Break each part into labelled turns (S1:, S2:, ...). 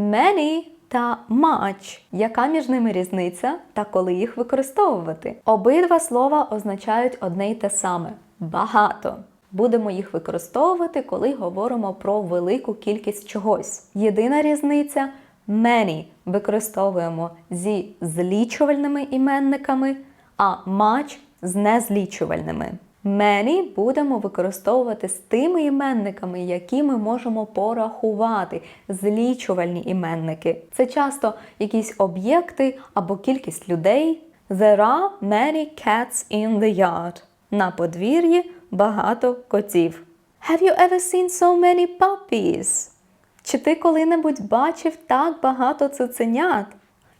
S1: Many та much. Яка між ними різниця та коли їх використовувати? Обидва слова означають одне й те саме багато. Будемо їх використовувати, коли говоримо про велику кількість чогось. Єдина різниця many використовуємо зі злічувальними іменниками, а much з незлічувальними. Many будемо використовувати з тими іменниками, які ми можемо порахувати, злічувальні іменники. Це часто якісь об'єкти або кількість людей. There are many cats in the yard. На подвір'ї багато котів. Have you ever seen so many puppies? Чи ти коли-небудь бачив так багато цуценят?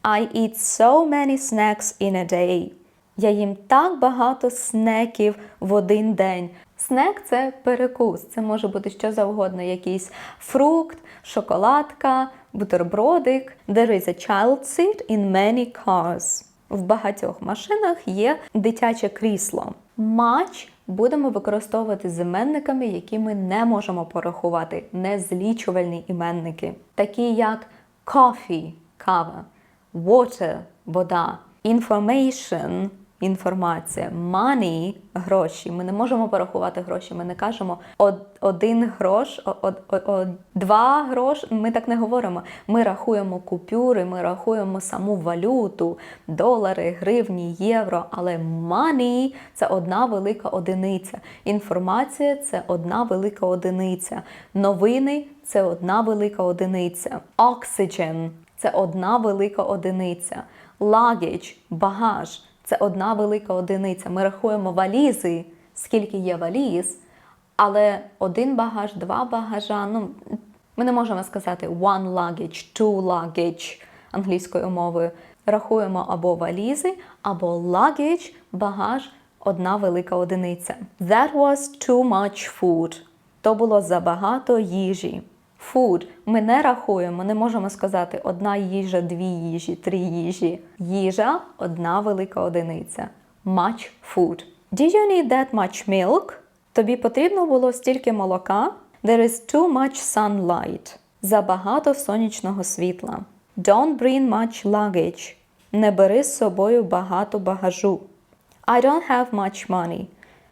S1: I eat so many snacks in a day. Я їм так багато снеків в один день. Снек це перекус, це може бути що завгодно, якийсь фрукт, шоколадка, бутербродик. There is a child seat in many cars. В багатьох машинах є дитяче крісло. Much будемо використовувати з іменниками, які ми не можемо порахувати, незлічувальні іменники, такі як coffee – кава, water – вода, information – інформація, money – гроші. Ми не можемо порахувати гроші. Ми не кажемо «од- один грош, два грош. Ми так не говоримо. Ми рахуємо купюри, ми рахуємо саму валюту, долари, гривні, євро. Але money – це одна велика одиниця. Інформація це одна велика одиниця. Новини це одна велика одиниця. Oxygen – це одна велика одиниця. Luggage – багаж це одна велика одиниця. Ми рахуємо валізи, скільки є валіз, але один багаж, два багажа. Ну, ми не можемо сказати one luggage, two luggage англійською мовою. Рахуємо або валізи, або luggage, багаж, одна велика одиниця. That was too much food. То було забагато їжі. Food ми не рахуємо, не можемо сказати одна їжа, дві їжі, три їжі. Їжа одна велика одиниця. Much food. Did you need that much milk? Тобі потрібно було стільки молока? There is too much sunlight. Забагато сонячного світла. Don't bring much luggage. Не бери з собою багато багажу. I don't have much money.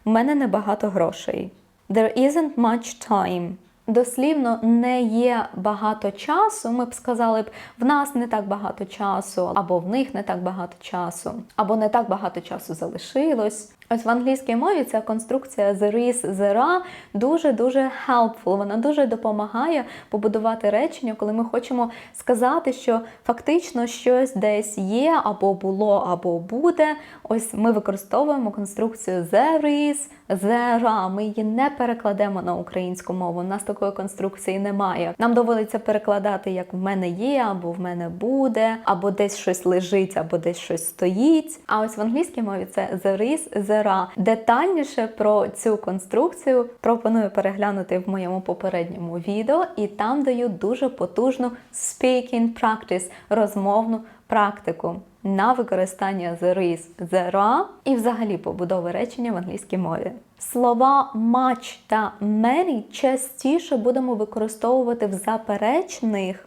S1: У мене небагато грошей. There isn't much time. Дослівно не є багато часу. Ми б сказали б, в нас не так багато часу, або в них не так багато часу, або не так багато часу залишилось. Ось в англійській мові ця конструкція there is, there are дуже-дуже helpful. Вона дуже допомагає побудувати речення, коли ми хочемо сказати, що фактично щось десь є, або було, або буде. Ось ми використовуємо конструкцію there is, there are. Ми її не перекладемо на українську мову. У нас такої конструкції немає. Нам доводиться перекладати, як в мене є, або в мене буде, або десь щось лежить, або десь щось стоїть. А ось в англійській мові це there is, there are. Детальніше про цю конструкцію пропоную переглянути в моєму попередньому відео, і там даю дуже потужну speaking practice, розмовну практику на використання there is, are і взагалі побудови речення в англійській мові. Слова much та many частіше будемо використовувати в заперечних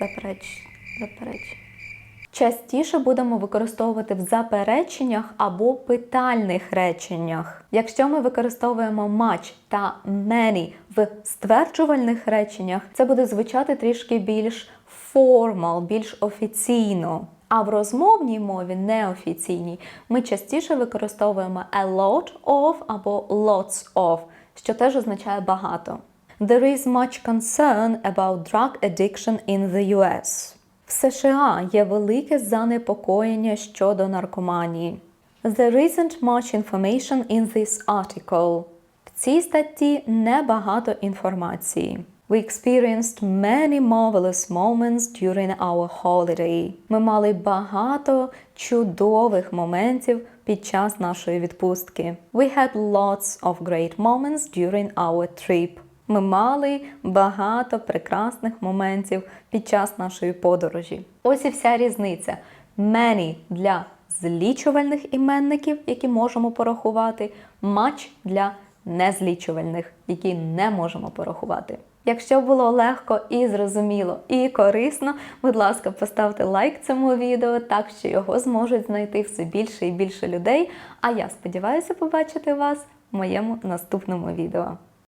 S1: запереч, запереч. Частіше будемо використовувати в запереченнях або питальних реченнях. Якщо ми використовуємо much та many в стверджувальних реченнях, це буде звучати трішки більш formal, більш офіційно. А в розмовній мові неофіційній ми частіше використовуємо a lot of або lots of, що теж означає багато. There is much concern about drug addiction in the US. В США є велике занепокоєння щодо наркоманії. There isn't much information in this article. В цій статті небагато інформації. We experienced many marvelous moments during our holiday. Ми мали багато чудових моментів під час нашої відпустки. We had lots of great moments during our trip. Ми мали багато прекрасних моментів під час нашої подорожі. Ось і вся різниця. Many для злічувальних іменників, які можемо порахувати, much для незлічувальних, які не можемо порахувати. Якщо було легко і зрозуміло і корисно, будь ласка, поставте лайк цьому відео, так що його зможуть знайти все більше і більше людей. А я сподіваюся побачити вас в моєму наступному відео.